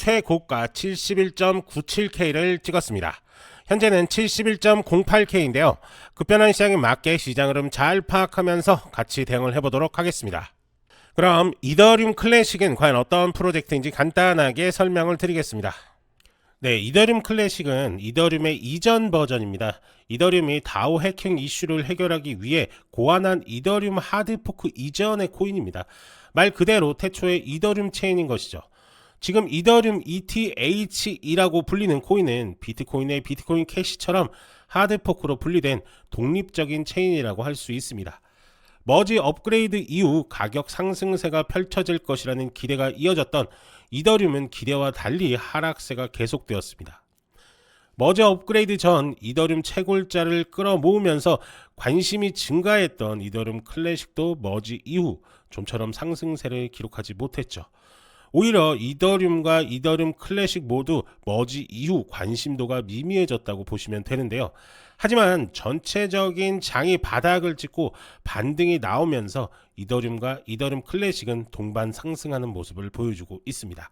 최고가 71.97K를 찍었습니다. 현재는 71.08K인데요. 급변한 시장에 맞게 시장 흐름 잘 파악하면서 같이 대응을 해보도록 하겠습니다. 그럼 이더리움 클래식은 과연 어떤 프로젝트인지 간단하게 설명을 드리겠습니다. 네, 이더리움 클래식은 이더리움의 이전 버전입니다. 이더리움이 다오 해킹 이슈를 해결하기 위해 고안한 이더리움 하드포크 이전의 코인입니다. 말 그대로 태초의 이더리움 체인인 것이죠. 지금 이더리움 ETH이라고 불리는 코인은 비트코인의 비트코인 캐시처럼 하드포크로 분리된 독립적인 체인이라고 할 수 있습니다. 머지 업그레이드 이후 가격 상승세가 펼쳐질 것이라는 기대가 이어졌던 이더리움은 기대와 달리 하락세가 계속되었습니다. 머지 업그레이드 전 이더리움 채굴자를 끌어모으면서 관심이 증가했던 이더리움 클래식도 머지 이후 좀처럼 상승세를 기록하지 못했죠. 오히려 이더리움과 이더리움 클래식 모두 머지 이후 관심도가 미미해졌다고 보시면 되는데요. 하지만 전체적인 장이 바닥을 찍고 반등이 나오면서 이더리움과 이더리움 클래식은 동반 상승하는 모습을 보여주고 있습니다.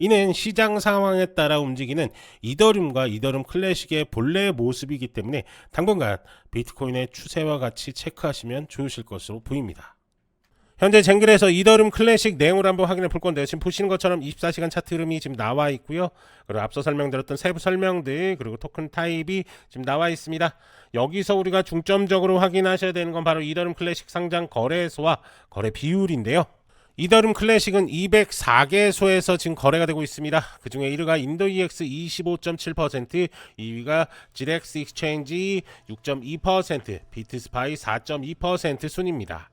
이는 시장 상황에 따라 움직이는 이더리움과 이더리움 클래식의 본래의 모습이기 때문에 당분간 비트코인의 추세와 같이 체크하시면 좋으실 것으로 보입니다. 현재 쟁글에서 이더름 클래식 내용을 한번 확인해 볼 건데요. 지금 보시는 것처럼 24시간 차트 흐름이 지금 나와 있고요. 그리고 앞서 설명드렸던 세부 설명들 그리고 토큰 타입이 지금 나와 있습니다. 여기서 우리가 중점적으로 확인하셔야 되는 건 바로 이더름 클래식 상장 거래소와 거래 비율인데요. 이더름 클래식은 204개소에서 지금 거래가 되고 있습니다. 그 중에 1위가 인도 EX 25.7%, 2위가 지렉스 익스체인지 6.2%, 비트스파이 4.2% 순입니다.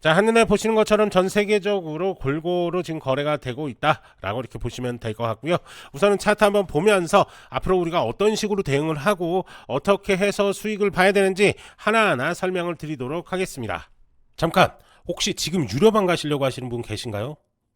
자, 한눈에 보시는 것처럼 전 세계적으로 골고루 지금 거래가 되고 있다라고 이렇게 보시면 될 것 같고요. 우선은 차트 한번 보면서 앞으로 우리가 어떤 식으로 대응을 하고 어떻게 해서 수익을 봐야 되는지 하나하나 설명을 드리도록 하겠습니다. 잠깐, 혹시 지금 유료방 가시려고 하시는 분 계신가요?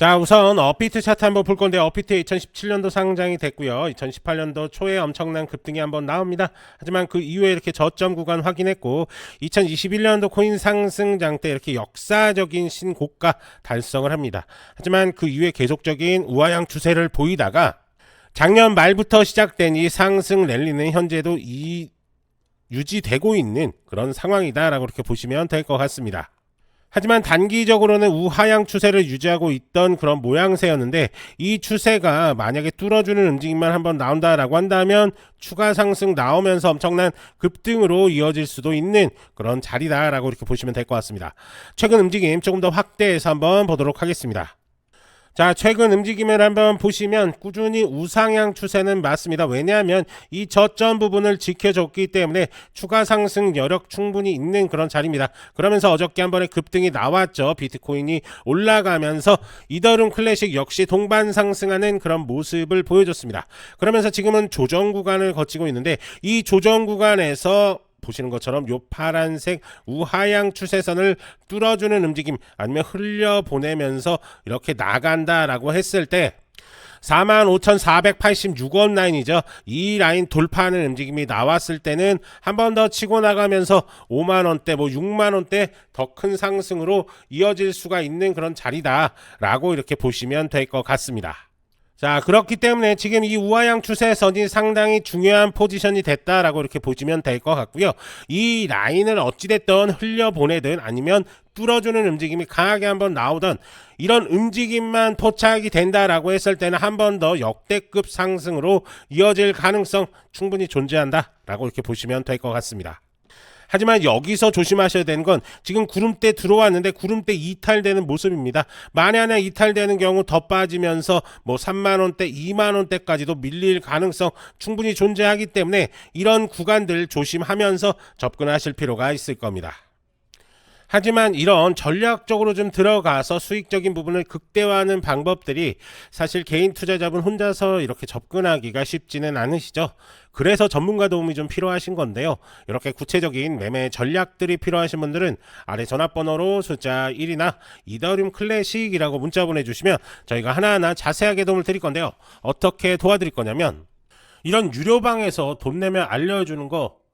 자 우선 어피트 차트 한번 볼 건데 어피트 2017년도 상장이 됐고요. 2018년도 초에 엄청난 급등이 한번 나옵니다. 하지만 그 이후에 이렇게 저점 구간 확인했고 2021년도 코인 상승장 때 이렇게 역사적인 신고가 달성을 합니다. 하지만 그 이후에 계속적인 우하향 추세를 보이다가 작년 말부터 시작된 이 상승 랠리는 현재도 이 유지되고 있는 그런 상황이다라고 이렇게 보시면 될 것 같습니다. 하지만 단기적으로는 우하향 추세를 유지하고 있던 그런 모양새였는데 이 추세가 만약에 뚫어주는 움직임만 한번 나온다라고 한다면 추가 상승 나오면서 엄청난 급등으로 이어질 수도 있는 그런 자리다라고 이렇게 보시면 될 것 같습니다. 최근 움직임 조금 더 확대해서 한번 보도록 하겠습니다. 자, 최근 움직임을 한번 보시면 꾸준히 우상향 추세는 맞습니다. 왜냐하면 이 저점 부분을 지켜줬기 때문에 추가 상승 여력 충분히 있는 그런 자리입니다. 그러면서 어저께 한 번에 급등이 나왔죠. 비트코인이 올라가면서 이더룸 클래식 역시 동반 상승하는 그런 모습을 보여줬습니다. 그러면서 지금은 조정 구간을 거치고 있는데 이 조정 구간에서 보시는 것처럼 요 파란색 우하향 추세선을 뚫어주는 움직임 아니면 흘려 보내면서 이렇게 나간다라고 했을 때 45,486원 라인이죠. 이 라인 돌파하는 움직임이 나왔을 때는 한 번 더 치고 나가면서 5만 원대, 뭐 6만 원대 더 큰 상승으로 이어질 수가 있는 그런 자리다라고 이렇게 보시면 될 것 같습니다. 자, 그렇기 때문에 지금 이 우하향 추세선이 상당히 중요한 포지션이 됐다라고 이렇게 보시면 될 것 같고요. 이 라인을 어찌됐든 흘려보내든 아니면 뚫어주는 움직임이 강하게 한번 나오던 이런 움직임만 포착이 된다라고 했을 때는 한 번 더 역대급 상승으로 이어질 가능성 충분히 존재한다라고 이렇게 보시면 될 것 같습니다. 하지만 여기서 조심하셔야 되는 건 지금 구름대 들어왔는데 구름대 이탈되는 모습입니다. 만약에 이탈되는 경우 더 빠지면서 뭐 3만 원대, 2만 원대까지도 밀릴 가능성 충분히 존재하기 때문에 이런 구간들 조심하면서 접근하실 필요가 있을 겁니다. 하지만 이런 전략적으로 좀 들어가서 수익적인 부분을 극대화하는 방법들이 사실 개인 투자자분 혼자서 이렇게 접근하기가 쉽지는 않으시죠. 그래서 전문가 도움이 좀 필요하신 건데요. 이렇게 구체적인 매매 전략들이 필요하신 분들은 아래 전화번호로 숫자 1이나 이더리움 클래식이라고 문자 보내주시면 저희가 하나하나 자세하게 도움을 드릴 건데요. 어떻게 도와드릴 거냐면 이런 유료방에서 돈 내면 알려주는 거